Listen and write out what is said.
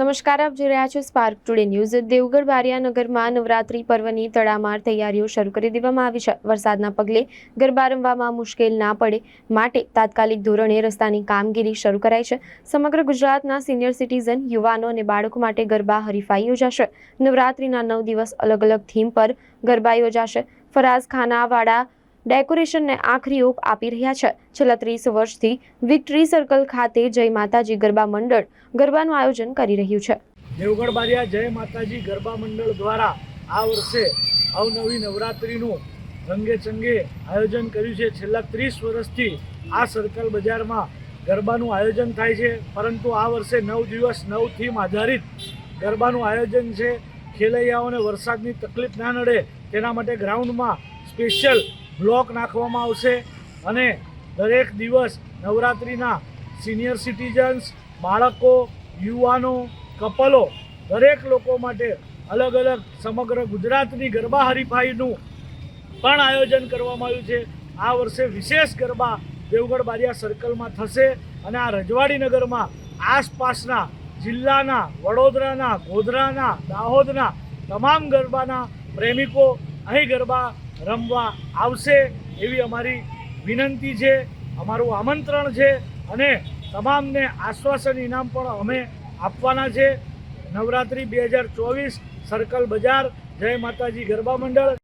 નમસ્કાર, આપ જોઈ રહ્યા છો સ્પાર્ક ટુડે ન્યૂઝ દેવગઢ બારિયાનગરમાં નવરાત્રી પર્વની તડામાર તૈયારીઓ શરૂ કરી દેવામાં આવી છે. વરસાદના પગલે ગરબા રમવામાં મુશ્કેલ ના પડે માટે તાત્કાલિક ધોરણે રસ્તાની કામગીરી શરૂ કરાઈ છે. સમગ્ર ગુજરાતના સિનિયર સિટીઝન, યુવાનો અને બાળકો માટે ગરબા હરીફાઈ યોજાશે. નવરાત્રીના નવ દિવસ અલગ અલગ થીમ પર ગરબા યોજાશે. ફરાઝ ખાનાવાળા ડેકોરેશનને આખરી ઓપ આપી રહ્યા છે. છેલ્લા ત્રીસ વર્ષથી વિક્ટરી સર્કલ ખાતે જય માતાજી ગરબા મંડળ ગરબાનું આયોજન કરી રહ્યું છે. દેવગઢ બારિયા જય માતાજી ગરબા મંડળ દ્વારા આ વર્ષે અવનવી નવરાત્રિનું રંગે ચંગે આયોજન કર્યું છે. છેલ્લા ત્રીસ વર્ષથી આ સર્કલ બજારમાં ગરબાનું આયોજન થાય છે. પરંતુ આ વર્ષે નવ દિવસ નવ થીમ આધારિત ગરબાનું આયોજન છે. ખેલૈયાઓને વરસાદની તકલીફ ના નડે તેના માટે ગ્રાઉન્ડમાં સ્પેશિયલ બ્લોક નાખવામાં આવશે અને દરેક દિવસ નવરાત્રિના સિનિયર સિટીઝન્સ, બાળકો, યુવાનો, કપલો, દરેક લોકો માટે અલગ અલગ સમગ્ર ગુજરાતની ગરબા હરીફાઈનું પણ આયોજન કરવામાં આવ્યું છે. આ વર્ષે વિશેષ ગરબા દેવગઢ બારિયા સર્કલમાં થશે અને આ રજવાડી નગરમાં આસપાસના જિલ્લાના, વડોદરાના, ગોધરાના, દાહોદના તમામ ગરબાના પ્રેમિકો અહીં ગરબા રમવા આવશે એવી અમારી વિનંતી છે, અમારું આમંત્રણ છે અને તમામને આશ્વાસન ઇનામ પણ અમે આપવાના છે. નવરાત્રિ બે હજાર ચોવીસ, સર્કલ બજાર. જય માતાજી, ગરબા મંડળ.